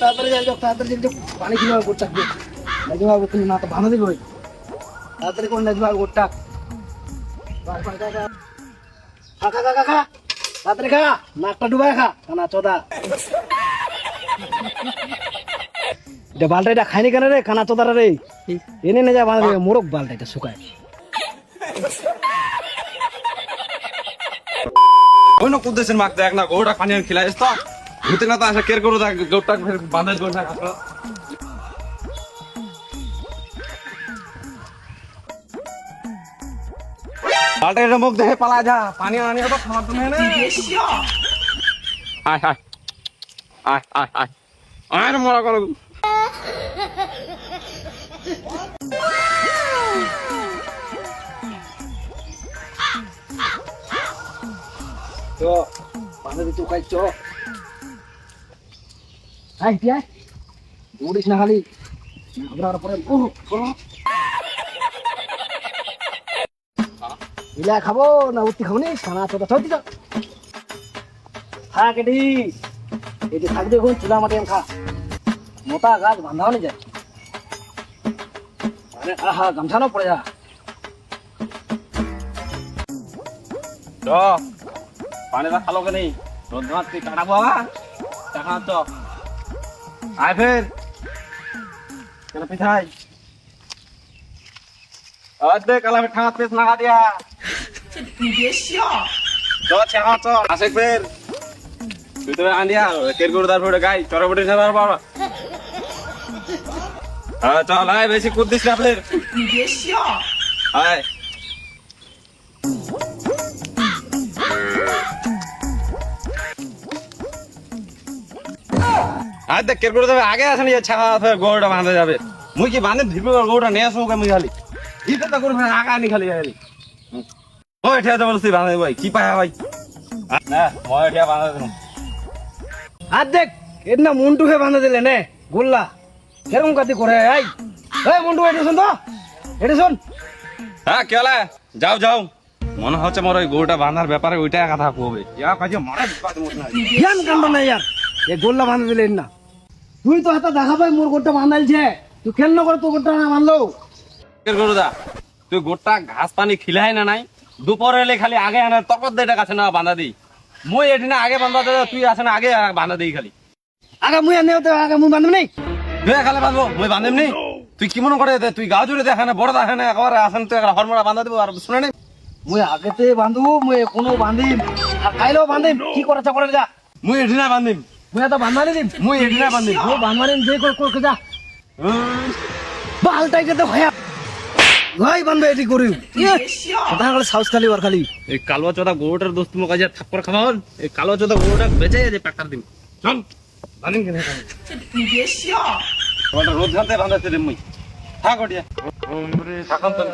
তাড়াতাড়ি যাই তাড়াতাড়ি পানি কীভাবে গোটা বাবু কিন্তু না তো বাঁধা দিল ওই খা তাড়াতাড়ি খা, নাকটা ডুবাই খা। কানা চোদা এটা বালটা এটা খাইনি কেন রে? কানা চোদারা রে। এনে নে যা বাঁধা মোরক বালটা এটা শুকায়। ওই না কুদ্দেশের মাক দেখ না গৌটা পানি খিলাইস তো ভূতে না তো আসে, কের করো গৌটা বাঁধাই করে থাক মুখ দেখে পালা যা, পানি আনি তো তুমি না। আয় আয়। আয় আয় আয়। মরা করো তো বাঁধা দিতে খাই চ আয় তুই আয় দৌড়িস না খালি। ঘাবড়ার পরে ও ইলা খাব না উত্তি খাব নি? খানা চোদা চৌতি তো। খা কেটি। এই যে থাকবে এখন চুলা মাটি খা। মোটা গাছ বাঁধাও নি যায়। আরে, আহা, গামছানো পড়ে যা। পানিটা খালো কে নেই রোদ তুই কাটা বাবা। টাকা চ আয় ফের। কেন পিঠাই? অর্ধেক কালা পিঠা পেস না দিয়া। আসে ফের। তুই তো আন্দিয়া কের করে তার ফোটে গাই চরে বটে না বাবা হ্যাঁ চল, আয়, বেশি কুদ্দিস না ফের। আয়। আর দেখ কের করে আগে আসেনি ছাড়া গরুটা বাঁধা যাবে। মুই কি বাঁধে ধীরবে গরুটা নিয়ে আসব মুই খালি? তো করবে আগা খালি খালি ও এটা তো বলছি, বাঁধে ভাই, কি পায়া ভাই? না আর দেখ এর না বাঁধা দিলে নে, গোল্লা। সেরকম কাতি করে, এই। এই মন্টু এটা তো এটা শুন। হ্যাঁ কেলা যাও যাও। মনে হচ্ছে মোর ওই গরুটা বাঁধার ব্যাপারে ওইটাই কথা কবে ইয়া কাজে মারা বিপাদ মোট না জ্ঞান কাণ্ড নাই আর এ গোল্লা বাঁধা দিলেন না তুই তো হাতে দেখা পাই মোর গোটা বাঁধাইছে তুই কেন করে তোর গোটা না বাঁধলো। কের গরু দা তুই গোটা ঘাস পানি খিলাই না নাই? দুপুরে এলে খালি আগে আনে তকত দেটা কাছে না বাঁধা দিই। মই এটি না আগে দে তুই আসে না আগে বাঁধা দিই খালি। আগে মুই আনে তো আগে মুই বাঁধব নাই বে খালে বাঁধবো মই বাঁধিম নি তুই কি মনে করে তুই গাও জুড়ে দেখা না বড় দেখা না একবার আসেন তুই হরমোড়া বাঁধা দিব আর শুনে নি। মুই আগেতে বাঁধবো মুই কোনো বাঁধিম। আর কাইলেও বাঁধিম কি করে করে যা। মুই এটি না বাঁধিম। বাঁধবানি দিম। মুই এটি না বাঁধিম মুই বাঁধবানি যে করে করে যা। উম, বালটাই যেতে হয়া ভাই বাঁধবে এটি করি কথা খালি সাউস খালি খালি। এই কালো চোদা গরুটার দোস্ত মোক আজ থাপ্পড় খাওয়ান এই কালো চোদা গরুটা বেঁচে যে প্যাকটার দিন। চল বাঁধিম কেন রোদ ঘাতে বাঁধাতে দিম মুই। থাক ওটিয়া। থাকুন তো